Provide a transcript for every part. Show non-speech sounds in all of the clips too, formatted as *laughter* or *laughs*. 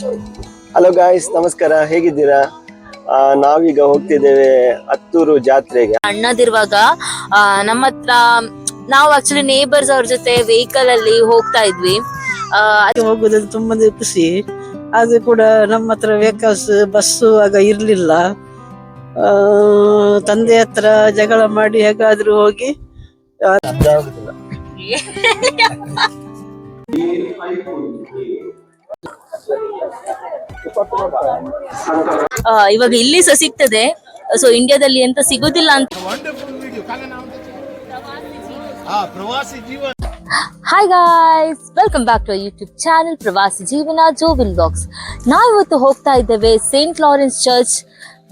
Hello guys ನಮಸ್ಕಾರ. ಹೇಗಿದ್ದೀರಾ? ಆ, ನಾವೀಗ ಹೋಗ್ತಿದ್ದೇವೆ ಹತ್ತೂರು ಜಾತ್ರೆಗೆ. ಅಣ್ಣದಿರುವಾಗ ಆ, ನಮ್ಮ ಹತ್ರ ನಾವು ಆಕ್ಚುಲಿ ನೇಬರ್ಸ್ ಅವ್ರ ಜೊತೆ ವೆಹಿಕಲ್ ಅಲ್ಲಿ ಹೋಗ್ತಾ ಇದ್ವಿ. ಆ, ಹೋಗುದು ತುಂಬಾ ಖುಷಿ. ಅದು ಕೂಡ ನಮ್ಮ ಹತ್ರ ವೆಹಿಕಲ್ಸ್ ಬಸ್ಸು ಆಗ ಇರ್ಲಿಲ್ಲ. ಆ, ತಂದೆ ಹತ್ರ ಜಗಳ ಮಾಡಿ ಹೇಗಾದ್ರೂ ಹೋಗಿ ಇವಾಗ ಇಲ್ಲಿ ಸಹ ಸಿಗ್ತದೆ. ಸೊ ಇಂಡಿಯಾದಲ್ಲಿ ಎಂತ ಸಿಗುದಿಲ್ಲ ಅಂತ. Hi guys welcome back to YouTube channel Pravasi Jeevana Jovin Box ನಾವಿವತ್ತು ಹೋಗ್ತಾ ಇದ್ದೇವೆ Saint Lawrence church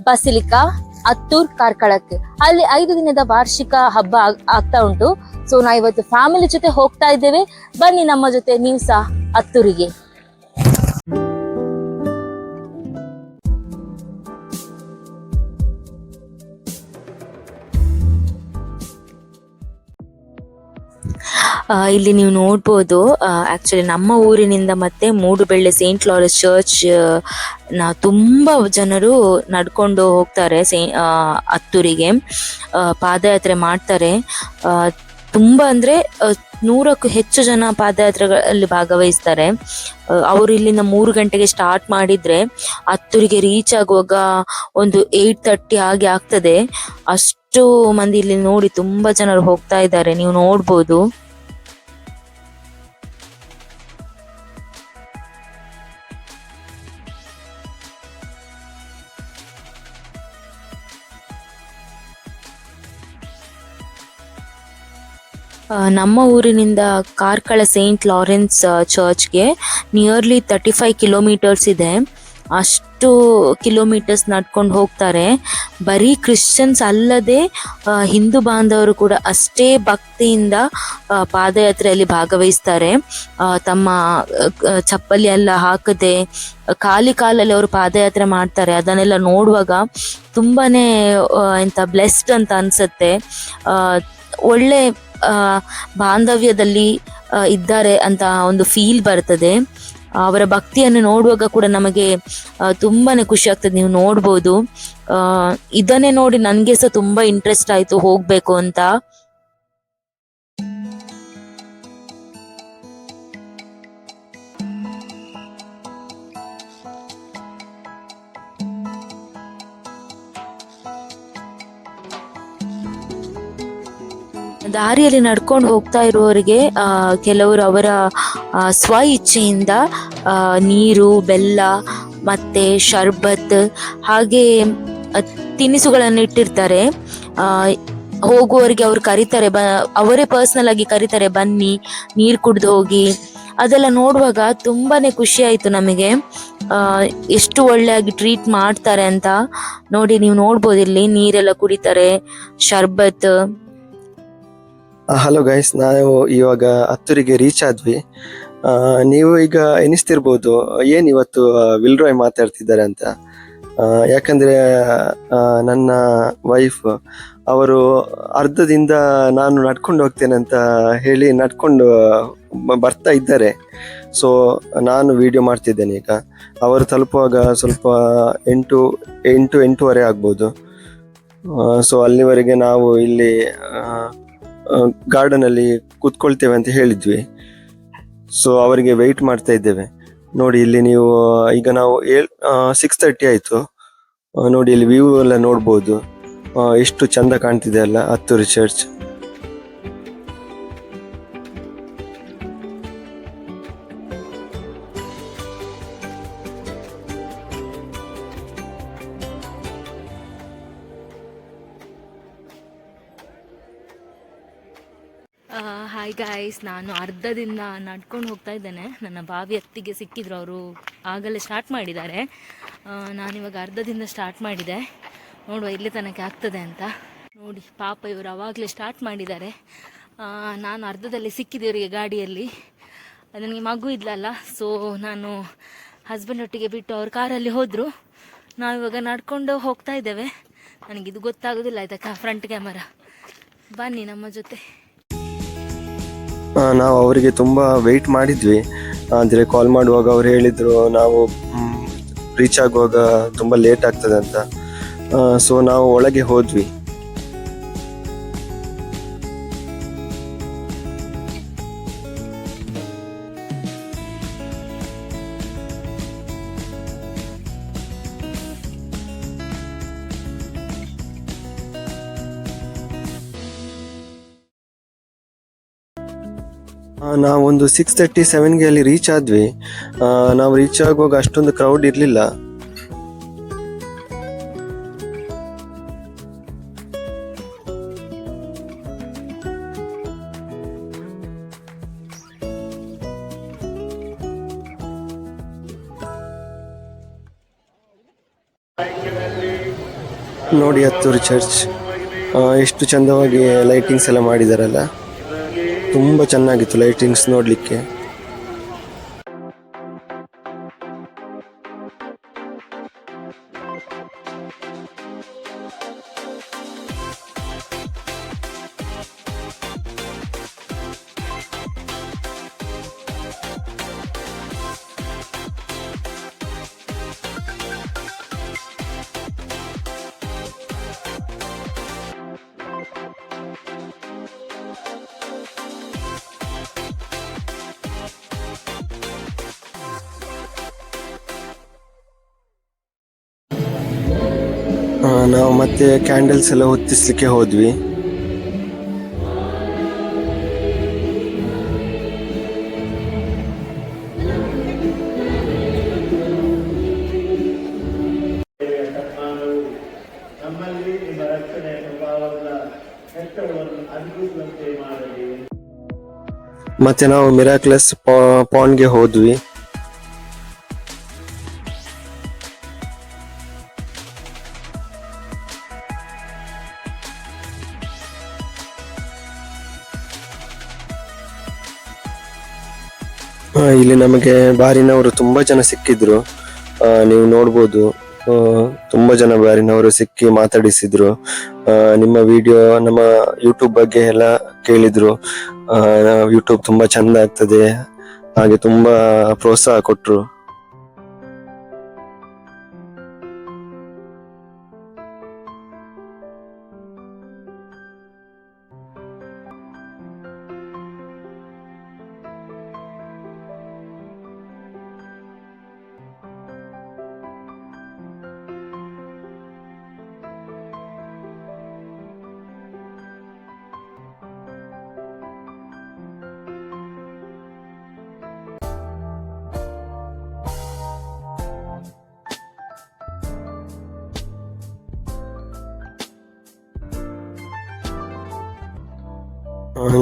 basilica Attur ಕಾರ್ಕಳಕ್ಕೆ ಅಲ್ಲಿ ಐದು ದಿನದ ವಾರ್ಷಿಕ ಹಬ್ಬ ಆಗ್- ಆಗ್ತಾ ಉಂಟು. ಸೊ ನಾವಿವತ್ತು ಫ್ಯಾಮಿಲಿ ಜೊತೆ ಹೋಗ್ತಾ ಇದ್ದೇವೆ. ಬನ್ನಿ ನಮ್ಮ ಜೊತೆ, ನೀವು ಸಹ ಹತ್ತೂರಿಗೆ ಇಲ್ಲಿ ನೀವು ನೋಡ್ಬೋದು ಆಕ್ಚುಲಿ ನಮ್ಮ ಊರಿನಿಂದ ಮತ್ತೆ ಮೂಡುಬೆಳ್ಳೆ ಸೇಂಟ್ ಲಾರೆನ್ಸ್ ಚರ್ಚ್ನ ತುಂಬಾ ಜನರು ನಡ್ಕೊಂಡು ಹೋಗ್ತಾರೆ ಸೇ ಹತ್ತೂರಿಗೆ. ಪಾದಯಾತ್ರೆ ಮಾಡ್ತಾರೆ. ತುಂಬಾ ಅಂದ್ರೆ ನೂರಕ್ಕೂ ಹೆಚ್ಚು ಜನ ಪಾದಯಾತ್ರೆಗಳಲ್ಲಿ ಭಾಗವಹಿಸ್ತಾರೆ. ಅವರು ಇಲ್ಲಿಂದ ಮೂರು ಗಂಟೆಗೆ ಸ್ಟಾರ್ಟ್ ಮಾಡಿದ್ರೆ ಹತ್ತೂರಿಗೆ ರೀಚ್ ಆಗುವಾಗ ಒಂದು ಏಟ್ ತರ್ಟಿ ಹಾಗೆ ಆಗ್ತದೆ. ಅಷ್ಟು ಮಂದಿ ಇಲ್ಲಿ ನೋಡಿ ತುಂಬಾ ಜನರು ಹೋಗ್ತಾ ಇದ್ದಾರೆ. ನೀವು ನೋಡ್ಬೋದು. ನಮ್ಮ ಊರಿನಿಂದ ಕಾರ್ಕಳ ಸೇಂಟ್ ಲಾರೆನ್ಸ್ ಚರ್ಚ್ಗೆ ನಿಯರ್ಲಿ ತರ್ಟಿ ಫೈವ್ ಕಿಲೋಮೀಟರ್ಸ್ ಇದೆ. ಅಷ್ಟು ಕಿಲೋಮೀಟರ್ಸ್ ನಡ್ಕೊಂಡು ಹೋಗ್ತಾರೆ. ಬರೀ ಕ್ರಿಶ್ಚಿಯನ್ಸ್ ಅಲ್ಲದೆ ಹಿಂದೂ ಬಾಂಧವರು ಕೂಡ ಅಷ್ಟೇ ಭಕ್ತಿಯಿಂದ ಪಾದಯಾತ್ರೆಯಲ್ಲಿ ಭಾಗವಹಿಸ್ತಾರೆ. ತಮ್ಮ ಚಪ್ಪಲಿ ಎಲ್ಲ ಹಾಕದೆ, ಖಾಲಿ ಕಾಲಲ್ಲಿ ಅವರು ಪಾದಯಾತ್ರೆ ಮಾಡ್ತಾರೆ. ಅದನ್ನೆಲ್ಲ ನೋಡುವಾಗ ತುಂಬಾನೇ ಎಂತ ಬ್ಲೆಸ್ಡ್ ಅಂತ ಅನ್ಸುತ್ತೆ. ಒಳ್ಳೆ ಬಾಂಧವ್ಯದಲ್ಲಿ ಇದ್ದಾರೆ ಅಂತ ಒಂದು ಫೀಲ್ ಬರ್ತದೆ. ಅವರ ಭಕ್ತಿಯನ್ನು ನೋಡುವಾಗ ಕೂಡ ನಮಗೆ ತುಂಬಾನೇ ಖುಷಿ ಆಗ್ತದೆ. ನೀವು ನೋಡ್ಬೋದು. ಅಹ್ ಇದನ್ನೇ ನೋಡಿ ನನ್ಗೆ ಸಹ ತುಂಬಾ ಇಂಟ್ರೆಸ್ಟ್ ಆಯ್ತು ಹೋಗ್ಬೇಕು ಅಂತ. ದಾರಿಯಲ್ಲಿ ನಡ್ಕೊಂಡು ಹೋಗ್ತಾ ಇರುವವರಿಗೆ ಕೆಲವರು ಅವರ ಸ್ವ ಇಚ್ಛೆಯಿಂದ ನೀರು, ಬೆಲ್ಲ, ಮತ್ತೆ ಶರ್ಬತ್, ಹಾಗೆ ತಿನಿಸುಗಳನ್ನು ಇಟ್ಟಿರ್ತಾರೆ. ಹೋಗುವವರಿಗೆ ಅವ್ರು ಕರೀತಾರೆ, ಬ, ಅವರೇ ಪರ್ಸನಲ್ ಆಗಿ ಕರೀತಾರೆ, ಬನ್ನಿ, ನೀರು ಕುಡ್ದು ಹೋಗಿ. ಅದೆಲ್ಲ ನೋಡುವಾಗ ತುಂಬಾ ಖುಷಿ ಆಯಿತು ನಮಗೆ. ಎಷ್ಟು ಒಳ್ಳೆಯಾಗಿ ಟ್ರೀಟ್ ಮಾಡ್ತಾರೆ ಅಂತ. ನೋಡಿ, ನೀವು ನೋಡ್ಬೋದು ಇಲ್ಲಿ ನೀರೆಲ್ಲ ಕುಡಿತಾರೆ, ಶರ್ಬತ್ ಹಲೋ ಗೈಸ್ ನಾವು ಇವಾಗ ಹತ್ತೂರಿಗೆ ರೀಚ್ ಆದ್ವಿ. ನೀವು ಈಗ ಎನಿಸ್ತಿರ್ಬೋದು ಏನು ಇವತ್ತು ವಿಲ್ರಾಯ್ ಮಾತಾಡ್ತಿದ್ದಾರೆ ಅಂತ. ಯಾಕಂದ್ರೆ ನನ್ನ ವೈಫ್ ಅವರು ಅರ್ಧದಿಂದ ನಾನು ನಡ್ಕೊಂಡು ಹೋಗ್ತೇನೆ ಅಂತ ಹೇಳಿ ನಡ್ಕೊಂಡು ಬರ್ತಾ ಇದ್ದಾರೆ. ಸೊ ನಾನು ವಿಡಿಯೋ ಮಾಡ್ತಿದ್ದೇನೆ ಈಗ. ಅವರು ತಲುಪುವಾಗ ಸ್ವಲ್ಪ ಎಂಟು ಎಂಟು, ಎಂಟೂವರೆ ಆಗ್ಬೋದು. ಸೊ ಅಲ್ಲಿವರೆಗೆ ನಾವು ಇಲ್ಲಿ ಗಾರ್ಡನ್ ಅಲ್ಲಿ ಕೂತ್ಕೊಳ್ತೇವೆ ಅಂತ ಹೇಳಿದ್ವಿ. ಸೊ ಅವರಿಗೆ ವೆಯ್ಟ್ ಮಾಡ್ತಾ ಇದ್ದೇವೆ. ನೋಡಿ, ಇಲ್ಲಿ ನೀವು, ಈಗ ನಾವು ಏಳ್ ಸಿಕ್ಸ್ ತರ್ಟಿ ಆಯ್ತು. ನೋಡಿ, ಇಲ್ಲಿ ವ್ಯೂ ಎಲ್ಲ ನೋಡ್ಬೋದು. ಎಷ್ಟು ಚಂದ ಕಾಣ್ತಿದೆ ಅಲ್ಲ, ಹತ್ತೂರು ಚರ್ಚ್ ಗಾಯ್ಸ್ ನಾನು ಅರ್ಧದಿಂದ ನಡ್ಕೊಂಡು ಹೋಗ್ತಾ ಇದ್ದೇನೆ. ನನ್ನ ಬಾವಿ ಹತ್ತಿಗೆ ಸಿಕ್ಕಿದ್ರು ಅವರು. ಆಗಲೇ ಸ್ಟಾರ್ಟ್ ಮಾಡಿದ್ದಾರೆ. ನಾನು ನಾನಿವಾಗ ಅರ್ಧದಿಂದ ಸ್ಟಾರ್ಟ್ ಮಾಡಿದೆ. ನೋಡುವ ಇಲ್ಲಿ ತನಕ ಆಗ್ತದೆ ಅಂತ. ನೋಡಿ, ಪಾಪ ಇವರು ಅವಾಗಲೇ ಸ್ಟಾರ್ಟ್ ಮಾಡಿದ್ದಾರೆ. ನಾನು ಅರ್ಧದಲ್ಲಿ ಸಿಕ್ಕಿದೆ ಇವರಿಗೆ ಗಾಡಿಯಲ್ಲಿ. ನನಗೆ ಮಗು ಇದ್ಲಲ್ಲ ಸೊ ನಾನು ಹಸ್ಬೆಂಡ್ ಒಟ್ಟಿಗೆ ಬಿಟ್ಟು ಅವ್ರ ಕಾರಲ್ಲಿ ಹೋದರು. ನಾವಿವಾಗ ನಡ್ಕೊಂಡು ಹೋಗ್ತಾ ಇದ್ದೇವೆ. ನನಗಿದು ಗೊತ್ತಾಗೋದಿಲ್ಲ, ಆಯ್ತಾ ಫ್ರಂಟ್ ಕ್ಯಾಮರಾ ಬನ್ನಿ ನಮ್ಮ ಜೊತೆ. ನಾವು ಅವರಿಗೆ ತುಂಬ ವೆಯ್ಟ್ ಮಾಡಿದ್ವಿ. ಅಂದರೆ ಕಾಲ್ ಮಾಡುವಾಗ ಅವ್ರು ಹೇಳಿದರು, ನಾವು ರೀಚ್ ಆಗುವಾಗ ತುಂಬ ಲೇಟ್ ಆಗ್ತದೆ ಅಂತ. ಸೊ ನಾವು ಒಳಗೆ ಹೋದ್ವಿ. ಆ, ನಾವೊಂದು ಸಿಕ್ಸ್ ತರ್ಟಿ ಸೆವೆನ್ಗೆ ಅಲ್ಲಿ ರೀಚ್ ಆದ್ವಿ. ನಾವು ರೀಚ್ ಆಗುವಾಗ ಅಷ್ಟೊಂದು ಕ್ರೌಡ್ ಇರಲಿಲ್ಲ. ನೋಡಿ ಹತ್ತೂರು ಚರ್ಚ್ ಎಷ್ಟು ಚಂದವಾಗಿ ಲೈಟಿಂಗ್ಸ್ ಎಲ್ಲ ಮಾಡಿದಾರಲ್ಲ. ತುಂಬ ಚೆನ್ನಾಗಿತ್ತು ಲೈಟಿಂಗ್ಸ್ ನೋಡಲಿಕ್ಕೆ. ನಾವು ಮತ್ತೆ ಕ್ಯಾಂಡಲ್ಸ್ ಎಲ್ಲ ಹೊತ್ತಿಸ್ಲಿಕ್ಕೆ ಹೋದ್ವಿ. ನಮ್ಮಲ್ಲಿ ನಿಮ್ಮ ರಕ್ಷಣೆಯ ಪ್ರಭಾವದ ಹೆಸರನ್ನು ಅದ್ಭುತವಂತೆ ಮಾಡಲಿ ಮತ್ತೆ ನಾವು ಮಿರಾಕ್ಲೆಸ್ ಪಾಂಡ್ಗೆ ಹೋದ್ವಿ. ಇಲ್ಲಿ ನಮಗೆ ಬಾರಿನವರು ತುಂಬಾ ಜನ ಸಿಕ್ಕಿದ್ರು. ನೀವು ನೋಡ್ಬೋದು ತುಂಬಾ ಜನ ಬಾರಿನವರು ಸಿಕ್ಕಿ ಮಾತಾಡಿಸಿದ್ರು. ನಿಮ್ಮ ವಿಡಿಯೋ ನಮ್ಮ ಯೂಟ್ಯೂಬ್ ಬಗ್ಗೆ ಎಲ್ಲ ಕೇಳಿದ್ರು. ಯೂಟ್ಯೂಬ್ ತುಂಬಾ ಚಂದ ಆಗ್ತದೆ. ಹಾಗೆ ತುಂಬಾ ಪ್ರೋತ್ಸಾಹ ಕೊಟ್ರು.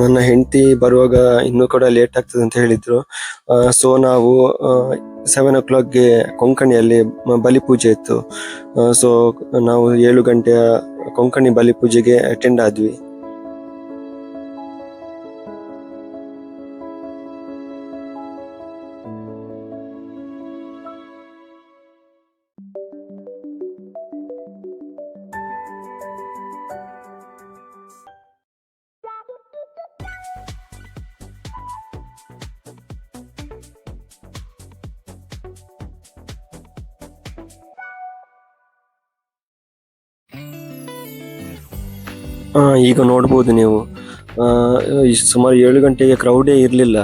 ನನ್ನ ಹೆಂಡತಿ ಬರುವಾಗ ಇನ್ನೂ ಕೂಡ ಲೇಟ್ ಆಗ್ತದೆ ಅಂತ ಹೇಳಿದ್ರು. ಸೊ ನಾವು ಸೆವೆನ್ ಓ ಕ್ಲಾಕ್ಗೆ ಕೊಂಕಣಿಯಲ್ಲಿ ಬಲಿಪೂಜೆ ಇತ್ತು. ಸೊ ನಾವು ಏಳು ಗಂಟೆಯ ಕೊಂಕಣಿ ಬಲಿಪೂಜೆಗೆ ಅಟೆಂಡ್ ಆದ್ವಿ. ಈಗ ನೋಡ್ಬೋದು ನೀವು. ಸುಮಾರು ಏಳು ಗಂಟೆಗೆ ಕ್ರೌಡೇ ಇರಲಿಲ್ಲ.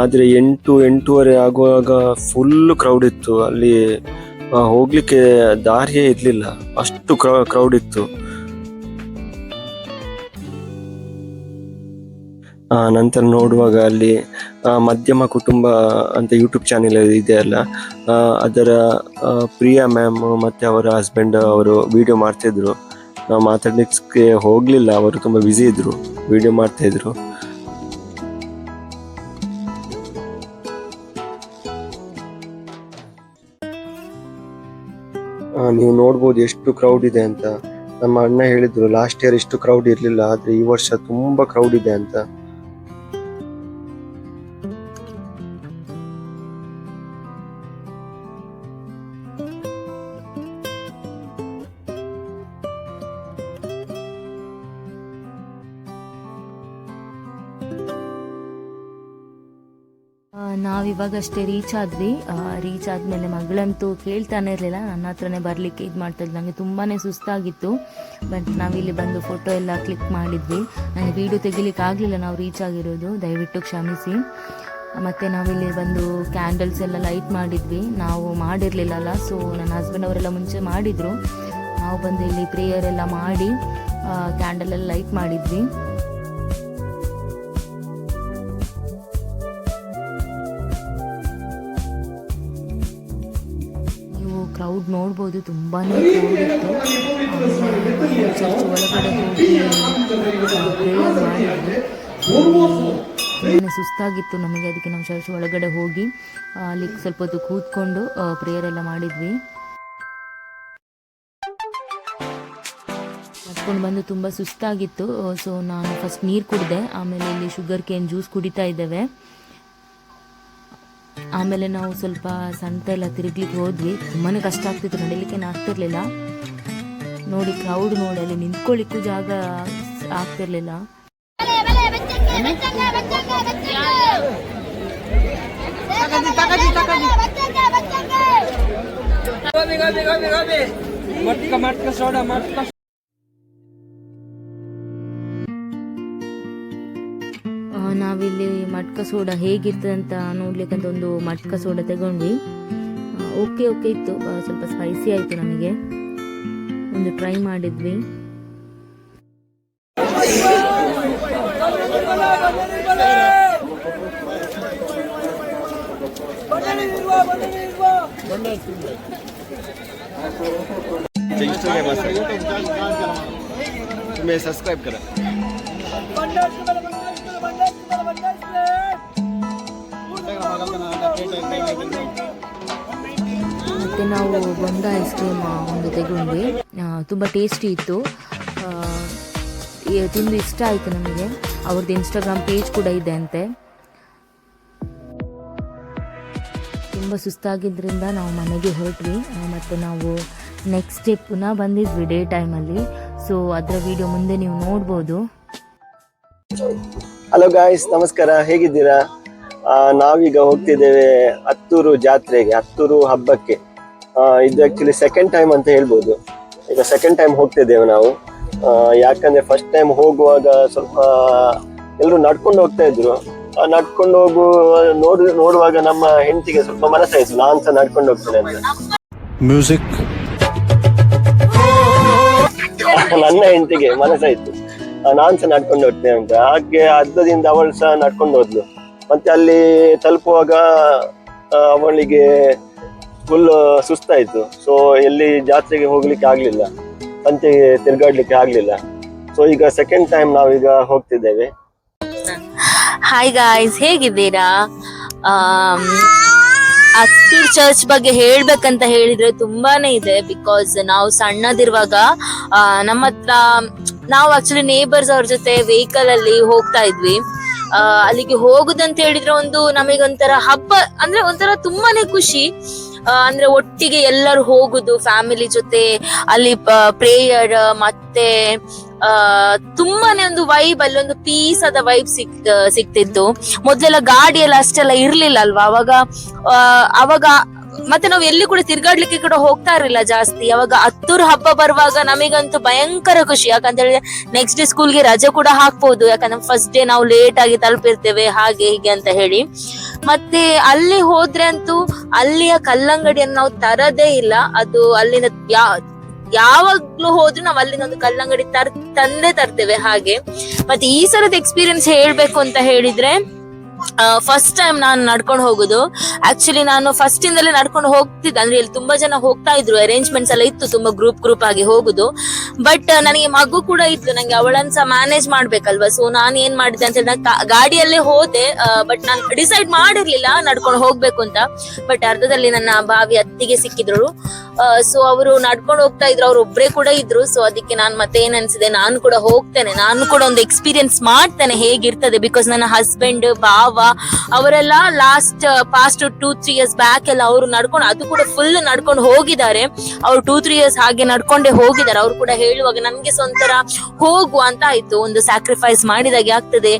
ಆದರೆ ಎಂಟು, ಎಂಟೂವರೆ ಆಗುವಾಗ ಫುಲ್ ಕ್ರೌಡ್ ಇತ್ತು. ಅಲ್ಲಿ ಹೋಗಲಿಕ್ಕೆ ದಾರಿಯೇ ಇರಲಿಲ್ಲ. ಅಷ್ಟು ಕ್ರೌಡ್ ಇತ್ತು. ನಂತರ ನೋಡುವಾಗ ಅಲ್ಲಿ ಮಧ್ಯಮ ಕುಟುಂಬ ಅಂತ ಯೂಟ್ಯೂಬ್ ಚಾನೆಲ್ ಇದೆ ಅಲ್ಲ ಅದರ ಪ್ರಿಯಾ ಮ್ಯಾಮ್ ಮತ್ತು ಅವರ ಹಸ್ಬೆಂಡ್ ಅವರು ವಿಡಿಯೋ ಮಾಡ್ತಿದ್ರು. ನಾವು ಮಾತಾಡಲಿಕ್ಕೆ ಹೋಗಲಿಲ್ಲ. ಅವರು ತುಂಬ ಬ್ಯುಸಿ ಇದ್ರು. ವಿಡಿಯೋ ಮಾಡ್ತಾ ಇದ್ರು. ಆ, ನೀವು ನೋಡ್ಬೋದು ಎಷ್ಟು ಕ್ರೌಡ್ ಇದೆ ಅಂತ. ನಮ್ಮ ಅಣ್ಣ ಹೇಳಿದ್ರು ಲಾಸ್ಟ್ ಇಯರ್ ಇಷ್ಟು ಕ್ರೌಡ್ ಇರಲಿಲ್ಲ ಆದರೆ ಈ ವರ್ಷ ತುಂಬ ಕ್ರೌಡ್ ಇದೆ ಅಂತ. ನಾವಿವಾಗಷ್ಟೇ ರೀಚ್ ಆದ್ವಿ. ರೀಚ್ ಆದಮೇಲೆ ಮಗಳಂತೂ ಕೇಳ್ತಾನೆ ಇರಲಿಲ್ಲ. ನನ್ನ ಹತ್ರನೇ ಬರಲಿಕ್ಕೆ ಇದು ಮಾಡ್ತಾ ಇದ್ಲು. ನನಗೆ ತುಂಬಾ ಸುಸ್ತಾಗಿತ್ತು. ಬಟ್ ನಾವಿಲ್ಲಿ ಬಂದು ಫೋಟೋ ಎಲ್ಲ ಕ್ಲಿಕ್ ಮಾಡಿದ್ವಿ. ನನಗೆ ವೀಡಿಯೋ ತೆಗಿಲಿಕ್ಕೆ ಆಗಲಿಲ್ಲ ನಾವು ರೀಚ್ ಆಗಿರೋದು. ದಯವಿಟ್ಟು ಕ್ಷಮಿಸಿ. ಮತ್ತು ನಾವಿಲ್ಲಿ ಬಂದು ಕ್ಯಾಂಡಲ್ಸ್ ಎಲ್ಲ ಲೈಟ್ ಮಾಡಿದ್ವಿ. ನಾವು ಮಾಡಿರಲಿಲ್ಲಲ್ಲ ಸೊ ನನ್ನ ಹಸ್ಬೆಂಡ್ ಅವರೆಲ್ಲ ಮುಂಚೆ ಮಾಡಿದರು. ನಾವು ಬಂದು ಇಲ್ಲಿ ಪ್ರೇಯರ್ ಎಲ್ಲ ಮಾಡಿ ಕ್ಯಾಂಡಲ್ ಎಲ್ಲ ಲೈಟ್ ಮಾಡಿದ್ವಿ. ನೋಡ್ಬೋದು, ತುಂಬಾನೇ ಕೂಡಿತ್ತು ಚರ್ಚ್ ಒಳಗಡೆ ಪ್ರೇಯರ್ ಮಾಡಿದ್ವಿ ಸುಸ್ತಾಗಿತ್ತು ನಮಗೆ, ಅದಕ್ಕೆ ನಾವು ಚರ್ಚ್ ಒಳಗಡೆ ಹೋಗಿ ಅಲ್ಲಿ ಸ್ವಲ್ಪ ಹೊತ್ತು ಕೂತ್ಕೊಂಡು ಪ್ರೇಯರ್ ಎಲ್ಲ ಮಾಡಿದ್ವಿ. ನಡ್ಕೊಂಡು ಬಂದು ತುಂಬ ಸುಸ್ತಾಗಿತ್ತು. ಸೊ ನಾನು ಫಸ್ಟ್ ನೀರು ಕುಡಿದೆ, ಆಮೇಲೆ ಇಲ್ಲಿ ಶುಗರ್ ಕೇನ್ ಜ್ಯೂಸ್ ಕುಡಿತಾ ಇದ್ದೇವೆ. ಆಮೇಲೆ ನಾವು ಸ್ವಲ್ಪ ಸಂತೆ ಎಲ್ಲ ತಿರುಗ್ಲಿಕ್ಕೆ ಹೋದ್ವಿ. ತುಂಬಾ ಕಷ್ಟ ಆಗ್ತಿತ್ತು, ನಡಿಲಿಕ್ಕೆ ಆಗ್ತಿರ್ಲಿಲ್ಲ. ನೋಡಿ ಕ್ರೌಡ್ ನೋಡಿ, ಅಲ್ಲಿ ನಿಂತ್ಕೊಳ್ಳಿಕ್ಕೂ ಜಾಗ ಆಗ್ತಿರ್ಲಿಲ್ಲ. ನಾವಿಲ್ಲಿ ಮಟ್ಕ ಸೋಡಾ ಹೇಗಿರ್ತದೆ ಅಂತ ನೋಡ್ಲಿಕ್ಕೆ ಅಂತ ಒಂದು ಮಟ್ಕ ಸೋಡಾ ತಗೊಂಡ್ವಿ ಓಕೆ ಓಕೆ ಇತ್ತು ಆ, ಸ್ವಲ್ಪ ಸ್ಪೈಸಿ ಆಯಿತು ನಮಗೆ ಒಂದು ಟ್ರೈ ಮಾಡಿದ್ವಿ तुम्हें सब्सक्राइब करा ಮತ್ತು ನಾವು ಬೊಂಡ ಐಸ್ ಕ್ರೀಮ್ ಒಂದು ತೆಗೊಂಡ್ವಿ ತುಂಬಾ ಟೇಸ್ಟಿ ಇತ್ತು. ತಿಂದು ಇಷ್ಟ ಆಯಿತು ನಮಗೆ. ಅವ್ರದ್ದು ಇನ್ಸ್ಟಾಗ್ರಾಮ್ ಪೇಜ್ ಕೂಡ ಇದೆ ಅಂತೆ. ತುಂಬ ಸುಸ್ತಾಗಿದ್ದರಿಂದ ನಾವು ಮನೆಗೆ ಹೊರಟ್ವಿ. ಮತ್ತೆ ನಾವು ನೆಕ್ಸ್ಟ್ ಡೇ ಪುನಃ ಬಂದಿದ್ವಿ ಡೇ ಟೈಮಲ್ಲಿ ಸೊ ಅದರ ವಿಡಿಯೋ ಮುಂದೆ ನೀವು ನೋಡ್ಬೋದು. ಹಲೋ ಗಾಯ್ಸ್ ನಮಸ್ಕಾರ. ಹೇಗಿದ್ದೀರಾ? ನಾವೀಗ ಹೋಗ್ತಿದ್ದೇವೆ ಹತ್ತೂರು ಜಾತ್ರೆಗೆ ಹತ್ತೂರು ಹಬ್ಬಕ್ಕೆ. ಆ, ಇದು ಆಕ್ಚುಲಿ ಸೆಕೆಂಡ್ ಟೈಮ್ ಅಂತ ಹೇಳ್ಬೋದು. ಈಗ ಸೆಕೆಂಡ್ ಟೈಮ್ ಹೋಗ್ತಿದ್ದೇವೆ ನಾವು. ಆ, ಯಾಕಂದ್ರೆ ಫಸ್ಟ್ ಟೈಮ್ ಹೋಗುವಾಗ ಸ್ವಲ್ಪ ಎಲ್ಲರೂ ನಡ್ಕೊಂಡು ಹೋಗ್ತಾ ಇದ್ರು. ಆ, ನಡ್ಕೊಂಡು ಹೋಗು ನೋಡ್ ನೋಡುವಾಗ ನಮ್ಮ ಹೆಂಡತಿಗೆ ಸ್ವಲ್ಪ ಮನಸ್ಸಾಯ್ತು ನಾನ್ ಸಹ ನಡ್ಕೊಂಡು ಹೋಗ್ತೇನೆ ಅಂತ. ಮ್ಯೂಸಿಕ್ *laughs* ನನ್ನ ಹೆಂಡತಿಗೆ ಮನಸ್ಸಾಯ್ತು. ಆ, ನಾನ್ ಸಹ ನಡ್ಕೊಂಡು ಹೋಗ್ತೇನೆ ಅಂತ. ಹಾಗೆ ಅರ್ಧದಿಂದ ಅವಳು ಸಹ ನಡ್ಕೊಂಡು ಹೋದ್ಲು. ಮತ್ತೆ ಅಲ್ಲಿ ತಲುಪುವಾಗ ಅವಳಿಗೆ ಫುಲ್ ಸುಸ್ತಾಯಿತು. ಸೊ ಎಲ್ಲಿ ಜಾತ್ರೆಗೆ ಹೋಗ್ಲಿಕ್ಕೆ ಆಗ್ಲಿಲ್ಲ. ಸಂತೆಗೆ ತಿರುಗಾಡ್ಲಿಕ್ಕೆ ಆಗ್ಲಿಲ್ಲ. ಸೊ ಈಗ ಸೆಕೆಂಡ್ ಟೈಮ್ ನಾವೀಗ ಹೋಗ್ತಿದ್ದೇವೆ. ಹಾಯ್ ಗಾಯ್ಸ್ ಹೇಗಿದ್ದೀರಾ? ಅತ್ತೂರ್ ಚರ್ಚ್ ಬಗ್ಗೆ ಹೇಳ್ಬೇಕಂತ ಹೇಳಿದ್ರೆ ತುಂಬಾನೇ ಇದೆ ಬಿಕಾಸ್ ನಾವು ಸಣ್ಣದಿರುವಾಗ ನಮ್ಮ ಹತ್ರ, ನಾವು ಆಕ್ಚುಲಿ ನೇಬರ್ಸ್ ಅವ್ರ ಜೊತೆ ವೆಹಿಕಲ್ ಅಲ್ಲಿ ಹೋಗ್ತಾ ಇದ್ವಿ. ಅಲ್ಲಿಗೆ ಹೋಗುದಂತ ಹೇಳಿದ್ರೆ ಒಂದು ನಮಗೊಂಥರ ಹಬ್ಬ, ಅಂದ್ರೆ ಒಂಥರ ತುಂಬಾನೇ ಖುಷಿ. ಅಂದ್ರೆ ಒಟ್ಟಿಗೆ ಎಲ್ಲರೂ ಹೋಗುದು ಫ್ಯಾಮಿಲಿ ಜೊತೆ ಅಲ್ಲಿ ಪ್ರೇಯರ್ ಮತ್ತೆ, ಆ, ತುಂಬಾನೇ ಒಂದು ವೈಬ್ ಅಲ್ಲಿ ಒಂದು ಪೀಸ್ ಆದ ವೈಬ್ ಸಿಕ್, ಸಿಕ್ತಿತ್ತು. ಮೊದಲೆಲ್ಲ ಗಾಡಿ ಎಲ್ಲ ಅಷ್ಟೆಲ್ಲ ಇರ್ಲಿಲ್ಲ ಅಲ್ವಾ? ಅವಾಗ ಅವಾಗ ಮತ್ತೆ ನಾವು ಎಲ್ಲಿ ಕೂಡ ತಿರ್ಗಾಡ್ಲಿಕ್ಕೆ ಕೂಡ ಹೋಗ್ತಾ ಇರಲಿಲ್ಲ ಜಾಸ್ತಿ. ಅವಾಗ ಹತ್ತೂರು ಹಬ್ಬ ಬರುವಾಗ ನಮಗಂತೂ ಭಯಂಕರ ಖುಷಿ. ಯಾಕಂತ ಹೇಳಿದ್ರೆ ನೆಕ್ಸ್ಟ್ ಡೇ ಸ್ಕೂಲ್ಗೆ ರಜೆ ಕೂಡ ಹಾಕ್ಬಹುದು ಯಾಕಂದ್ರೆ ಫಸ್ಟ್ ಡೇ ನಾವು ಲೇಟ್ ಆಗಿ ತಲುಪಿರ್ತೇವೆ, ಹಾಗೆ ಹೀಗೆ ಅಂತ ಹೇಳಿ. ಮತ್ತೆ ಅಲ್ಲಿ ಹೋದ್ರೆ ಅಂತೂ ಅಲ್ಲಿಯ ಕಲ್ಲಂಗಡಿಯನ್ನು ನಾವು ತರದೇ ಇಲ್ಲ. ಅದು ಅಲ್ಲಿನ ಯಾ, ಯಾವಾಗ್ಲೂ ಹೋದ್ರು ನಾವು ಅಲ್ಲಿನ ಒಂದು ಕಲ್ಲಂಗಡಿ ತರ್, ತಂದೆ ತರ್ತೇವೆ ಹಾಗೆ. ಮತ್ತೆ ಈ ಸಲದ ಎಕ್ಸ್ಪೀರಿಯನ್ಸ್ ಹೇಳ್ಬೇಕು ಅಂತ ಹೇಳಿದ್ರೆ ಫಸ್ಟ್ ಟೈಮ್ ನಾನು ನಡ್ಕೊಂಡು ಹೋಗುದು. ಆಕ್ಚುಲಿ ನಾನು ಫಸ್ಟ್ ಇಂದಲೇ ನಡ್ಕೊಂಡು ಹೋಗ್ತಿದ್ದೆ. ಅಂದ್ರೆ ಇಲ್ಲಿ ತುಂಬಾ ಜನ ಹೋಗ್ತಾ ಇದ್ರು. ಅರೇಂಜ್ಮೆಂಟ್ಸ್ ಎಲ್ಲ ಇತ್ತು, ತುಂಬಾ ಗ್ರೂಪ್ ಗ್ರೂಪ್ ಆಗಿ ಹೋಗುದು. ಬಟ್ ನನಗೆ ಮಗು ಕೂಡ ಇತ್ತು. ನಂಗೆ ಅವಳನ್ನ ಸಹ ಮ್ಯಾನೇಜ್ ಮಾಡ್ಬೇಕಲ್ವಾ? ಸೊ ನಾನು ಏನ್ ಮಾಡಿದೆ ಅಂತ ಹೇಳಿದ್ರೆ ಗಾಡಿಯಲ್ಲೇ ಹೋದೆ. ಬಟ್ ನಾನು ಡಿಸೈಡ್ ಮಾಡಿರ್ಲಿಲ್ಲ ನಡ್ಕೊಂಡು ಹೋಗ್ಬೇಕು ಅಂತ. ಬಟ್ ಅರ್ಧದಲ್ಲಿ ನನ್ನ ಬಾವಿ ಅತ್ತಿಗೆ ಸಿಕ್ಕಿದ್ರು. ಸೊ ಅವರು ನಡ್ಕೊಂಡು ಹೋಗ್ತಾ ಇದ್ರು. ಅವ್ರು ಒಬ್ರೇ ಕೂಡ ಇದ್ರು. ಸೊ ಅದಕ್ಕೆ ನಾನು ಮತ್ತೆ ಏನ್ ಅನ್ಸಿದೆ? ನಾನು ಕೂಡ ಹೋಗ್ತೇನೆ. ನಾನು ಕೂಡ ಒಂದು ಎಕ್ಸ್ಪೀರಿಯನ್ಸ್ ಮಾಡ್ತೇನೆ ಹೇಗಿರ್ತದೆ? ಬಿಕಾಸ್ ನನ್ನ ಹಸ್ಬೆಂಡ್ ಭಾವ ಅವರೆಲ್ಲ last past two three years back ಎಲ್ಲ ಅವರು ನಡ್ಕೊಂಡು, ಅದು ಕೂಡ ಫುಲ್ ನಡ್ಕೊಂಡು ಹೋಗಿದ್ದಾರೆ. ಅವ್ರು ಟೂ ತ್ರೀ ಇಯರ್ಸ್ ಹಾಗೆ ನಡ್ಕೊಂಡೇ ಹೋಗಿದ್ದಾರೆ. ಅವ್ರು ಕೂಡ ಹೇಳುವಾಗ, ನನ್ಗೆ ಸ್ವಂತರ ಹೋಗುವ ಅಂತ ಆಯ್ತು. ಒಂದು ಸ್ಯಾಕ್ರಿಫೈಸ್ ಮಾಡಿದಾಗೆ ಆಗ್ತದೆ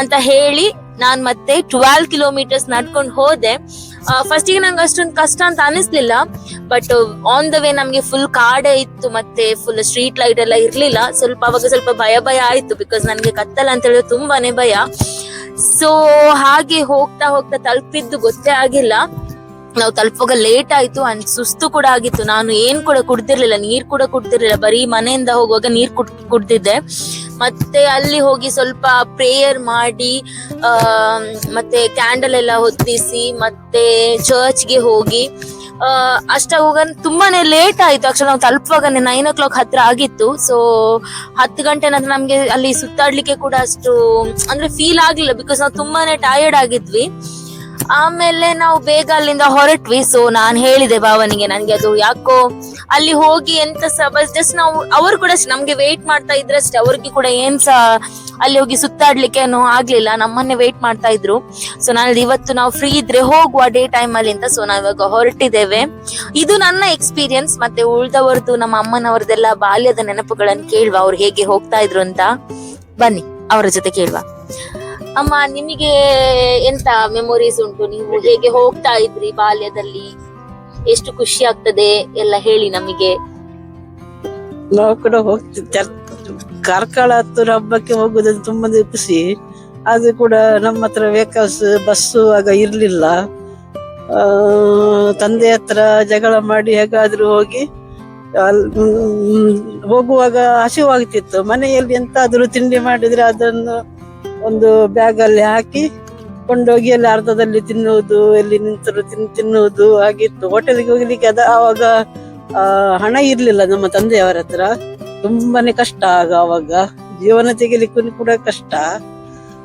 ಅಂತ ಹೇಳಿ ನಾನ್ ಮತ್ತೆ ಟ್ವೆಲ್ವ್ ಕಿಲೋಮೀಟರ್ಸ್ ನಡ್ಕೊಂಡು ಹೋದೆ. ಫಸ್ಟ್ಗೆ ನಂಗೆ ಅಷ್ಟೊಂದು ಕಷ್ಟ ಅಂತ ಅನಿಸ್ಲಿಲ್ಲ. ಬಟ್ ಆನ್ ದ ವೇ ನಮ್ಗೆ ಫುಲ್ ಕಾಡೆ ಇತ್ತು. ಮತ್ತೆ ಫುಲ್ ಸ್ಟ್ರೀಟ್ ಲೈಟ್ ಎಲ್ಲ ಇರ್ಲಿಲ್ಲ. ಸ್ವಲ್ಪ, ಅವಾಗ ಸ್ವಲ್ಪ ಭಯ ಭಯ ಆಯ್ತು. ಬಿಕಾಸ್ ನನ್ಗೆ ಕತ್ತಲ ಅಂತ ಹೇಳಿದ್ರೆ ತುಂಬಾನೇ ಭಯ. ಸೊ ಹಾಗೆ ಹೋಗ್ತಾ ಹೋಗ್ತಾ ತಲುಪಿದ್ದು ಗೊತ್ತೇ ಆಗಿಲ್ಲ. ನಾವು ತಲುಪುವಾಗ ಲೇಟ್ ಆಯ್ತು ಅಂಡ್ ಸುಸ್ತು ಕೂಡ ಆಗಿತ್ತು. ನಾನು ಏನ್ ಕೂಡ ಕುಡ್ದಿರ್ಲಿಲ್ಲ, ನೀರ್ ಕೂಡ ಕುಡ್ದಿರ್ಲಿಲ್ಲ. ಬರೀ ಮನೆಯಿಂದ ಹೋಗುವಾಗ ನೀರ್ ಕುಡ್, ಕುಡ್ದಿದ್ದೆ. ಮತ್ತೆ ಅಲ್ಲಿ ಹೋಗಿ ಸ್ವಲ್ಪ ಪ್ರೇಯರ್ ಮಾಡಿ ಮತ್ತೆ ಕ್ಯಾಂಡಲ್ ಎಲ್ಲ ಹೊತ್ತಿಸಿ, ಮತ್ತೆ ಚರ್ಚ್ಗೆ ಹೋಗಿ ಆ ಹೋಗನ್ ತುಂಬಾನೇ ಲೇಟ್ ಆಯ್ತು. ಅಕ್ಷರ ನಾವು ತಲುಪುವಾಗ ನೈನ್ ಓ ಕ್ಲಾಕ್ ಹತ್ರ ಆಗಿತ್ತು. ಸೊ ಹತ್ತು ಗಂಟೆ ನಂತರ ನಮ್ಗೆ ಅಲ್ಲಿ ಸುತ್ತಾಡ್ಲಿಕ್ಕೆ ಕೂಡ ಅಷ್ಟು, ಅಂದ್ರೆ ಫೀಲ್ ಆಗ್ಲಿಲ್ಲ ಬಿಕಾಸ್ ನಾವು ತುಂಬಾನೇ ಟಯರ್ಡ್ ಆಗಿದ್ವಿ. ಆಮೇಲೆ ನಾವು ಬೇಗ ಅಲ್ಲಿಂದ ಹೊರಟ್ವಿ. ಸೊ ನಾನ್ ಹೇಳಿದೆ ಭಾವನಿಗೆ, ನನ್ಗೆ ಅದು ಯಾಕೋ ಅಲ್ಲಿ ಹೋಗಿ ಎಂತ ಸಹ ಜಸ್ಟ್ ನಾವು, ಅವ್ರು ಕೂಡ ಅಷ್ಟೇ, ನಮ್ಗೆ ವೇಟ್ ಮಾಡ್ತಾ ಇದ್ರೆ ಅಷ್ಟೇ. ಅವ್ರಿಗೆ ಕೂಡ ಏನ್ ಸಹ ಅಲ್ಲಿ ಹೋಗಿ ಸುತ್ತಾಡ್ಲಿಕ್ಕೆ ಏನೋ ಆಗ್ಲಿಲ್ಲ. ನಮ್ಮನ್ನೇ ವೇಟ್ ಮಾಡ್ತಾ ಇದ್ರು. ಸೊ ನಾನು ಇವತ್ತು ನಾವು ಫ್ರೀ ಇದ್ರೆ ಹೋಗುವ ಡೇ ಟೈಮ್ ಅಲ್ಲಿ ಅಂತ ಸೊ ನಾವ್ ಇವಾಗ ಹೊರಟಿದ್ದೇವೆ. ಇದು ನನ್ನ ಎಕ್ಸ್ಪೀರಿಯನ್ಸ್ ಮತ್ತೆ ಉಳ್ದವರದು, ನಮ್ಮ ಅಮ್ಮನವರದೆಲ್ಲ ಬಾಲ್ಯದ ನೆನಪುಗಳನ್ನು ಕೇಳುವ. ಅವ್ರು ಹೇಗೆ ಹೋಗ್ತಾ ಇದ್ರು ಅಂತ. ಬನ್ನಿ, ಅವರ ಜೊತೆ ಕೇಳುವ. ಅಮ್ಮ, ನಿಮಗೆ ಎಂತ ಮೆಮೊರೀಸ್ ಉಂಟು? ನೀವು ಹೇಗೆ ಹೋಗ್ತಾ ಇದ್ರಿ ಬಾಲ್ಯದಲ್ಲಿ? ಎಷ್ಟು ಖುಷಿ ಆಗ್ತದೆ? ಎಲ್ಲ ಹೇಳಿ ನಮಗೆ. ನಾವು ಕೂಡ ಹೋಗ್ತಿದ್ದೆ ಕಾರ್ಕಳ ಹತ್ತಿರ ಹಬ್ಬಕ್ಕೆ ಹೋಗುದಂತ ತುಂಬಾ ಖುಷಿ. ಅದು ಕೂಡ ನಮ್ಮ ಹತ್ರ ವೆಹಿಕಲ್ಸ್ ಬಸ್ಸು ಆಗ ಇರ್ಲಿಲ್ಲ. ತಂದೆ ಹತ್ರ ಜಗಳ ಮಾಡಿ ಹೇಗಾದ್ರೂ ಹೋಗಿ ಹೋಗುವಾಗ ಹಸಿವಾಗ್ತಿತ್ತು ಮನೆಯಲ್ಲಿ ಎಂತಾದ್ರೂ ತಿಂಡಿ ಮಾಡಿದ್ರೆ ಅದನ್ನು ಒಂದು ಬ್ಯಾಗ್ ಅಲ್ಲಿ ಹಾಕಿ ಕೊಂಡೋಗಿ ಅಲ್ಲಿ ಅರ್ಧದಲ್ಲಿ ತಿನ್ನುವುದು, ಎಲ್ಲಿ ನಿಂತರು ತಿನ್, ತಿನ್ನುವುದು ಆಗಿತ್ತು ಹೋಟೆಲ್ಗೆ ಹೋಗ್ಲಿಕ್ಕೆ ಅದ, ಆವಾಗ ಹಣ ಇರಲಿಲ್ಲ ನಮ್ಮ ತಂದೆಯವರ ಹತ್ರ. ತುಂಬಾನೇ ಕಷ್ಟ ಆಗ ಅವಾಗ ಜೀವನ ತೆಗಿಲಿಕ್ಕೂ ಕೂಡ ಕಷ್ಟ.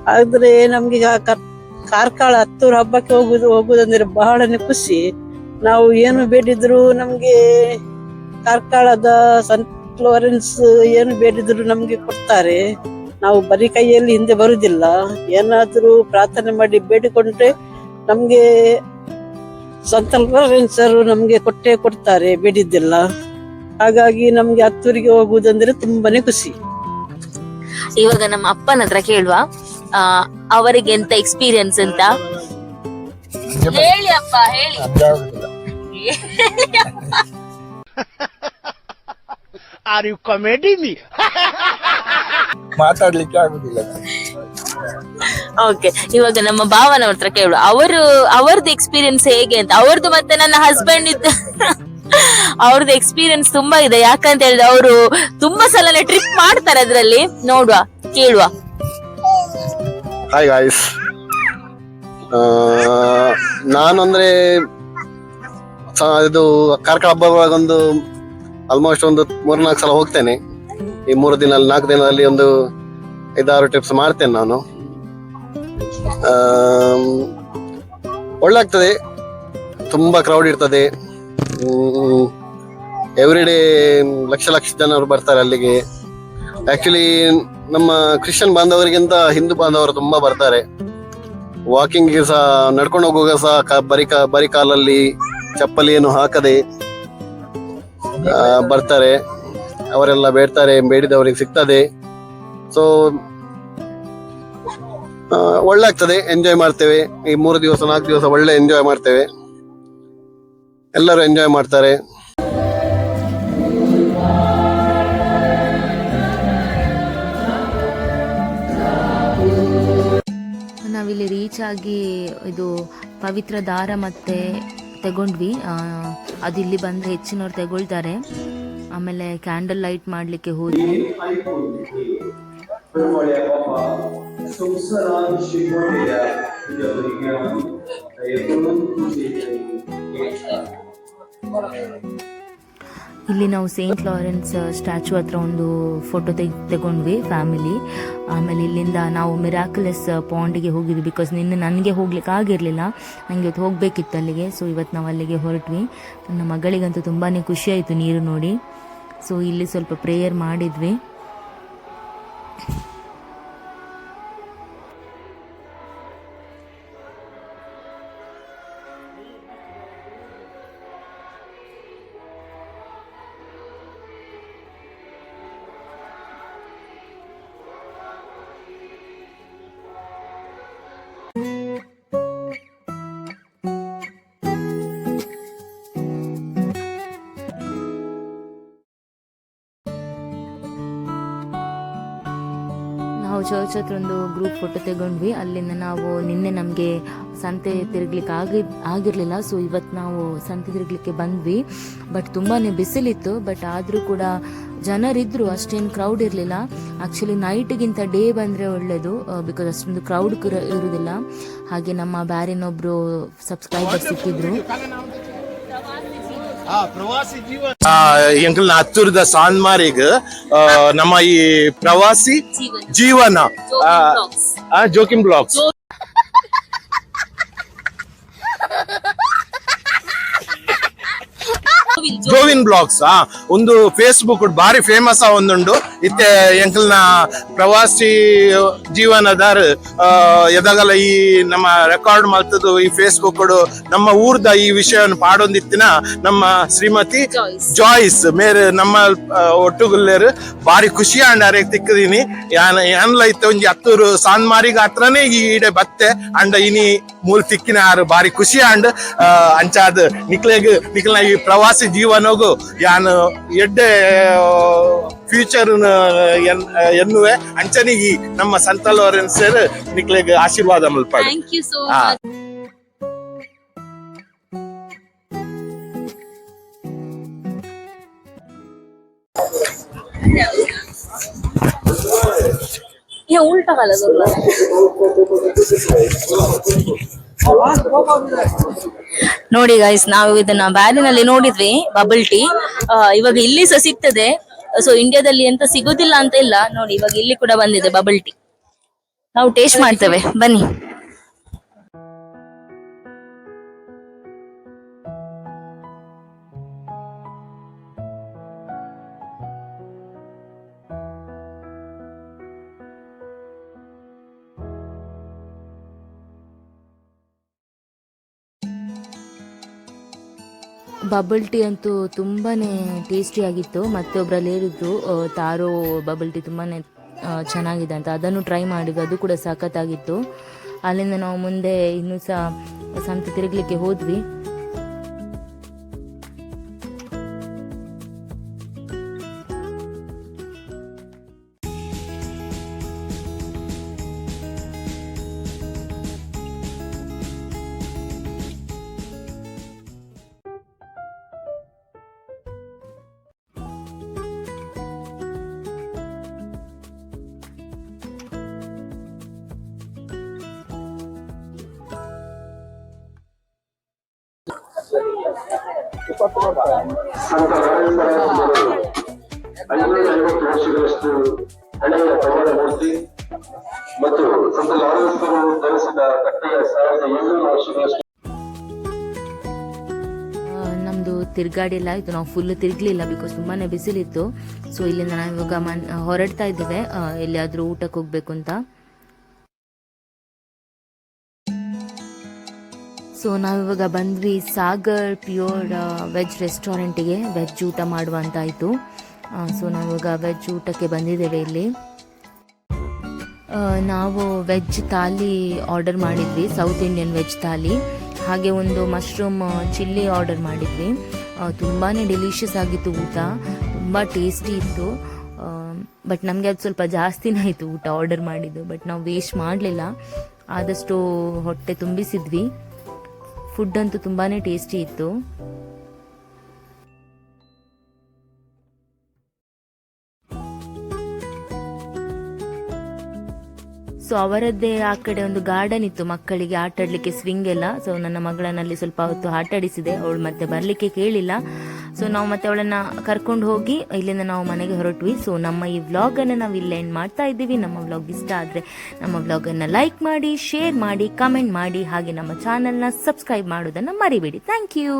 ಆದ್ರೆ ನಮ್ಗೆ ಕಾರ್ಕಾಳ ಕರ್- ಕಾರ್ಕಳ ಹತ್ತೂರು ಹಬ್ಬಕ್ಕೆ ಹೋಗುದು, ಹೋಗುದಂದ್ರೆ ಬಹಳನೇ ಖುಷಿ. ನಾವು ಏನು ಬೇಡಿದ್ರು ನಮ್ಗೆ ಕಾರ್ಕಳದ ಸನ್ ಫ್ಲೋರೆನ್ಸ್ ಏನು ಬೇಡಿದ್ರು ನಮ್ಗೆ ಕೊಡ್ತಾರೆ. ನಾವು ಬರೀ ಕೈಯಲ್ಲಿ ಹಿಂದೆ ಬರುವುದಿಲ್ಲ. ಏನಾದರೂ ಪ್ರಾರ್ಥನೆ ಮಾಡಿ ಬೇಡಿಕೊಂಡ್ರೆ ನಮ್ಗೆ ಸರ್ ನಮ್ಗೆ ಕೊಟ್ಟೆ ಕೊಡ್ತಾರೆ ಬೇಡಿದ್ದಿಲ್ಲ. ಹಾಗಾಗಿ ನಮ್ಗೆ ಹತ್ತೂರಿಗೆ ಹೋಗುವುದಂದ್ರೆ ತುಂಬಾನೇ ಖುಷಿ. ಇವಾಗ ನಮ್ಮ ಅಪ್ಪನ ಹತ್ರ ಕೇಳುವ. ಆ ಅವರಿಗೆ ಎಂತ ಎಕ್ಸ್ಪೀರಿಯನ್ಸ್ ಅಂತ? ಹೇಳಿ ಅಪ್ಪ ಹೇಳಿ. *laughs* ಆರ್ ಯು ಕಾಮಿಡಿ ಮೀ ಮಾತಾಡ್ಲಿಕ್ಕೆ ಆಗುದಿಲ್ಲ. ಓಕೆ ಇವಾಗ ನಮ್ಮ ಭಾವನ ಹತ್ರ ಕೇಳು. ಅವರು ಅವರದ್ದು ಎಕ್ಸ್ಪೀರಿಯನ್ಸ್ ಹೇಗೆ ಅಂತ. ಅವ್ರದ್ದು ಮತ್ತೆ ನನ್ನ ಹಸ್ಬೆಂಡ್ ಇದ್ದ ಅವ್ರದ್ದು ಎಕ್ಸ್ಪೀರಿಯನ್ಸ್ ತುಂಬಾ ಇದೆ. ಯಾಕಂತ ಹೇಳಿದ್ರೆ ಅವರು ತುಂಬಾ ಸಲ ಟ್ರಿಪ್ ಮಾಡ್ತಾರೆ ಅದರಲ್ಲಿ. ನೋಡುವ ಕೇಳುವ. ಹಾಯ್ ಗಾಯ್ಸ್ ನಾನು ಅಂದ್ರೆ ಸ- ಇದು ಕಾರ್ಕಳ ಹಬ್ಬ ಒಂದು ಆಲ್ಮೋಸ್ಟ್ ಒಂದು ಮೂರ್ನಾಲ್ಕು ಸಲ ಹೋಗ್ತೇನೆ. ಈ ಮೂರು ದಿನ ನಾಲ್ಕು ದಿನದಲ್ಲಿ ಒಂದು ಐದಾರು ಟ್ರಿಪ್ಸ್ ಮಾಡ್ತೇನೆ ನಾನು. ಒಳ್ಳೆ ಆಗ್ತದೆ ತುಂಬ ಕ್ರೌಡ್ ಇರ್ತದೆ. ಎವ್ರಿ ಡೇ ಲಕ್ಷ ಲಕ್ಷ ಜನರು ಬರ್ತಾರೆ ಅಲ್ಲಿಗೆ. ಆಕ್ಚುಲಿ ನಮ್ಮ ಕ್ರಿಶ್ಚಿಯನ್ ಬಾಂಧವರಿಗಿಂತ ಹಿಂದೂ ಬಾಂಧವರು ತುಂಬ ಬರ್ತಾರೆ. ವಾಕಿಂಗ್ ಸಹ, ನಡ್ಕೊಂಡು ಹೋಗುವಾಗ ಸಹ ಬರಿ ಬರಿ ಕಾಲಲ್ಲಿ ಚಪ್ಪಲಿ ಏನು ಹಾಕದೆ ಬರ್ತಾರೆ. ಅವರೆಲ್ಲ ಬೇಡ್ತಾರೆ, ಬೇಡಿದವರಿಗೆ ಸಿಗ್ತದೆ. ಸೊ ಒಳ್ಳೆ ಆಗ್ತದೆ ಎಂಜಾಯ್ ಮಾಡ್ತೇವೆ. ಈ ಮೂರು ದಿವಸ, ನಾಲ್ಕು ದಿವಸ ಒಳ್ಳೆ ಎಂಜಾಯ್ ಮಾಡ್ತೇವೆ. ಎಲ್ಲರೂ ಎಂಜಾಯ್ ಮಾಡ್ತಾರೆ. ನಾವಿಲ್ಲಿ ರೀಚ್ ಆಗಿ ಇದು ಪವಿತ್ರ ದಾರ ಮತ್ತೆ ತಗೊಂಡ್ವಿ. ಅದು ಇಲ್ಲಿ ಹೆಚ್ಚಿನವ್ರು ತಗೊಳ್ತಾರೆ. ಆಮೇಲೆ ಕ್ಯಾಂಡಲ್ ಲೈಟ್ ಮಾಡ್ಲಿಕ್ಕೆ ಹೋದ್ವಿ ಇಲ್ಲಿ ನಾವು ಸೇಂಟ್ ಲಾರೆನ್ಸ್ ಸ್ಟ್ಯಾಚು ಹತ್ರ ಒಂದು ಫೋಟೋ ತೆಗ್, ತಗೊಂಡ್ವಿ ಫ್ಯಾಮಿಲಿ ಆಮೇಲೆ ಇಲ್ಲಿಂದ ನಾವು ಮಿರಾಕಲಸ್ ಪಾಂಡಿಗೆ ಹೋಗಿದ್ವಿ ಬಿಕಾಸ್ ನಿನ್ನೆ ನನಗೆ ಹೋಗ್ಲಿಕ್ಕೆ ಆಗಿರಲಿಲ್ಲ. ನನಗೆ ಇವತ್ತು ಹೋಗಬೇಕಿತ್ತು ಅಲ್ಲಿಗೆ. ಸೊ ಇವತ್ತು ನಾವು ಅಲ್ಲಿಗೆ ಹೊರಟ್ವಿ. ನನ್ನ ಮಗಳಿಗಂತೂ ತುಂಬಾ ಖುಷಿ ಆಯಿತು ನೀರು ನೋಡಿ. ಸೊ ಇಲ್ಲಿ ಸ್ವಲ್ಪ ಪ್ರೇಯರ್ ಮಾಡಿದ್ವಿ. ನಾವು ಚರ್ಚ್ ಹತ್ರ ಒಂದು ಗ್ರೂಪ್ ಫೋಟೋ ತೆಗೊಂಡ್ವಿ. ಅಲ್ಲಿಂದ ನಾವು ನಿನ್ನೆ ನಮಗೆ ಸಂತೆ ತಿರುಗ್ಲಿಕ್ಕೆ ಆಗಿ, ಆಗಿರಲಿಲ್ಲ. ಸೊ ಇವತ್ತು ನಾವು ಸಂತೆ ತಿರುಗ್ಲಿಕ್ಕೆ ಬಂದ್ವಿ. ಬಟ್ ತುಂಬಾ ಬಿಸಿಲಿತ್ತು. ಬಟ್ ಆದರೂ ಕೂಡ ಜನರಿದ್ರು, ಅಷ್ಟೇನು ಕ್ರೌಡ್ ಇರಲಿಲ್ಲ. ಆ್ಯಕ್ಚುಲಿ ನೈಟ್ಗಿಂತ ಡೇ ಬಂದರೆ ಒಳ್ಳೆಯದು ಬಿಕಾಸ್ ಅಷ್ಟೊಂದು ಕ್ರೌಡ್ ಇರೋದಿಲ್ಲ. ಹಾಗೆ ನಮ್ಮ ಬ್ಯಾರಿನೊಬ್ಬರು ಸಬ್ಸ್ಕ್ರೈಬರ್ ಸಿಕ್ಕಿದ್ರು. ಎಂಕಲ್ನ ಹತ್ತೂರದ ಸಾನ್ಮಾರಿಗ್ ಆ, ನಮ್ಮ ಈ ಪ್ರವಾಸಿ ಜೀವನ. ಜೋಕಿಂ ಬ್ಲಾಗ್ಸ್. ಜೋವಿನ್ ಬ್ಲಾಗ್ಸ್ ಆ. ಒಂದು ಫೇಸ್ಬುಕ್ ಬಾರಿ ಫೇಮಸ್ ಆ ಒಂದುಂಡು ಇತ್ತೆ ಎಂಕಲ್ನ ಪ್ರವಾಸಿ ಜೀವನದಾರ್ ಎದಾಗಲ ಈ ನಮ್ಮ ರೆಕಾರ್ಡ್ ಮಾಡ್ತದ್ದು ಈ ಫೇಸ್ಬುಕ್ ನಮ್ಮ ಊರ್ದ ಈ ವಿಷಯವನ್ನು ಪಾಡೊಂದಿತ್ತಿನ ನಮ್ಮ ಶ್ರೀಮತಿ ಜಾಯ್ಸ್ ಮೇರೆ ನಮ್ಮ ಒಟ್ಟುಗುಲ್ಲೇರು ಬಾರಿ ಖುಷಿ ಅಂಡಾರೆ ತಿಕ್ಕದೀನಿ. ಯಾನ್ ಯಾನ್ಲ ಇತ್ತೆ ಒಂಜಿ ಹತ್ತೂರು ಸಾನ್ಮಾರಿಗ ಹತ್ರನೇ ಈ ಈಡೆ ಬತ್ತೆ ಅಂಡ ಇನಿ ಮೂಲ್ ತಿಕ್ಕಿನ ಆರು ಬಾರಿ ಖುಷಿ ಅಂಡ್ ಅಂಚಾದ್ ನಿಕ್ಲೆಗ್ ನಿಕ್ಲ ಈ ಪ್ರವಾಸಿ ಜೀವನಗೂ ಯಾನ್ ಎಡ್ಡೆ ಫ್ಯೂಚರ್ ಎನ್ ಎನ್ನುವೆ ಅಂಚನಿಗೆ ನಮ್ಮ ಸಂತಲ್ ಅವರನ್ನು ಸೇರಿ ನಿಕ್ಲೆಗೆ ಆಶೀರ್ವಾದ ಮಲ್ಪಾಡು ಉಲ್ಟಾ ಕಾಲ ನೋಡಿ ಗೈಸ್ ನಾವು ಇದನ್ನ ಬ್ಯಾರಿನಲ್ಲಿ ನೋಡಿದ್ವಿ ಬಬಲ್ ಟೀ ಇವಾಗ ಇಲ್ಲಿ ಸಹ ಸಿಗ್ತದೆ. ಸೊ ಇಂಡಿಯಾದಲ್ಲಿ ಎಂತ ಸಿಗುದಿಲ್ಲ ಅಂತ ಇಲ್ಲ. ನೋಡಿ, ಇವಾಗ ಇಲ್ಲಿ ಕೂಡ ಬಂದಿದೆ ಬಬಲ್ ಟೀ ನಾವು ಟೇಸ್ಟ್ ಮಾಡ್ತೇವೆ. ಬನ್ನಿ. ಬಬಲ್ ಟೀ ಅಂತೂ ತುಂಬಾನೇ ಟೇಸ್ಟಿಯಾಗಿತ್ತು ಮತ್ತೊಬ್ರಲ್ಲಿ ಹೇಳಿದ್ರು ತಾರೋ ಬಬಲ್ ಟೀ ತುಂಬಾನೇ ಚೆನ್ನಾಗಿದೆ ಅಂತ. ಅದನ್ನು ಟ್ರೈ ಮಾಡಿದ್ದು ಅದು ಕೂಡ ಸಖತ್ತಾಗಿತ್ತು. ಅಲ್ಲಿಂದ ನಾವು ಮುಂದೆ ಇನ್ನೂ ಸಹ ಸಂತೆ ತಿರುಗಲಿಕ್ಕೆ ಹೋದ್ವಿ. ಐನೂರ ಐವತ್ತು ವರ್ಷಗಳಷ್ಟು ಹಳೆಯ ಪ್ರಮಾಣ ಮೂರ್ತಿ ಮತ್ತು ಸಂತ ಲಾರೆನ್ಸರು ಧರಿಸಿದ ಕಟ್ಟೆಯ ಸಾವಿರದ ಏಳ್ನೂರು ವರ್ಷಗಳಷ್ಟು ಆ, ನಮ್ದು ತಿರ್ಗಾಡಿ ಎಲ್ಲ ಆಯ್ತು. ನಾವು ಫುಲ್ ತಿರ್ಗ್ಲಿಲ್ಲ ಬಿಕಾಸ್ ತುಂಬಾನೇ ಬಿಸಿಲಿತ್ತು. ಸೊ ಇಲ್ಲಿಂದ ನಾವು ಇವಾಗ ಮನ್ ಹೊರಡ್ತಾ ಇದ್ದೇವೆ. ಎಲ್ಲಿಯಾದ್ರೂ ಊಟಕ್ಕೆ ಹೋಗ್ಬೇಕು ಅಂತ. ಸೊ ನಾವಿವಾಗ ಬಂದ್ವಿ ಸಾಗರ್ ಪ್ಯೂರ್ ವೆಜ್ ರೆಸ್ಟೋರೆಂಟಿಗೆ ವೆಜ್ ಊಟ ಮಾಡುವಂತಾಯಿತು ಸೊ ನಾವಿವಾಗ ವೆಜ್ ಊಟಕ್ಕೆ ಬಂದಿದ್ದೇವೆ ಇಲ್ಲಿ. ನಾವು ವೆಜ್ ಥಾಲಿ ಆರ್ಡರ್ ಮಾಡಿದ್ವಿ ಸೌತ್ ಇಂಡಿಯನ್ ವೆಜ್ ಥಾಲಿ. ಹಾಗೆ ಒಂದು ಮಶ್ರೂಮ್ ಚಿಲ್ಲಿ ಆರ್ಡರ್ ಮಾಡಿದ್ವಿ. ತುಂಬಾ ಡೆಲಿಷಿಯಸ್ ಆಗಿತ್ತು ಊಟ. ತುಂಬ ಟೇಸ್ಟಿ ಇತ್ತು. ಬಟ್ ನಮಗೆ ಅದು ಸ್ವಲ್ಪ ಜಾಸ್ತಿನೇ ಆಯಿತು ಊಟ ಆರ್ಡರ್ ಮಾಡಿದ್ದು. ಬಟ್ ನಾವು ವೇಸ್ಟ್ ಮಾಡಲಿಲ್ಲ. ಆದಷ್ಟು ಹೊಟ್ಟೆ ತುಂಬಿಸಿದ್ವಿ. ಫುಡ್ ಅಂತೂ ತುಂಬಾ ಟೇಸ್ಟಿ ಇತ್ತು. ಸೊ ಅವರದ್ದೇ ಆ ಕಡೆ ಒಂದು ಗಾರ್ಡನ್ ಇತ್ತು. ಮಕ್ಕಳಿಗೆ ಆಟ ಆಡ್ಲಿಕ್ಕೆ ಸ್ವಿಂಗ್ ಎಲ್ಲ. ಸೊ ನನ್ನ ಮಗಳನ್ನಲ್ಲಿ ಸ್ವಲ್ಪ ಹೊತ್ತು ಆಟಾಡಿಸಿದೆ. ಅವಳು ಮತ್ತೆ ಬರ್ಲಿಕ್ಕೆ ಕೇಳಿಲ್ಲ. ಸೊ ನಾವು ಮತ್ತೆ ಅವಳನ್ನ ಕರ್ಕೊಂಡು ಹೋಗಿ ಇಲ್ಲಿಂದ ನಾವು ಮನೆಗೆ ಹೊರಟ್ವಿ. ಸೊ ನಮ್ಮ ಈ ವ್ಲಾಗ್ ಅನ್ನ ನಾವು ಇಲ್ಲೇ ಎಂಡ್ ಮಾಡ್ತಾ ಇದ್ದೀವಿ. ನಮ್ಮ ವ್ಲಾಗ್ ಇಷ್ಟ ಆದ್ರೆ ನಮ್ಮ ವ್ಲಾಗ್ ಅನ್ನ ಲೈಕ್ ಮಾಡಿ ಶೇರ್ ಮಾಡಿ ಕಮೆಂಟ್ ಮಾಡಿ, ಹಾಗೆ ನಮ್ಮ ಚಾನೆಲ್ನ ಸಬ್ಸ್ಕ್ರೈಬ್ ಮಾಡೋದನ್ನ ಮರಿಬೇಡಿ. Thank you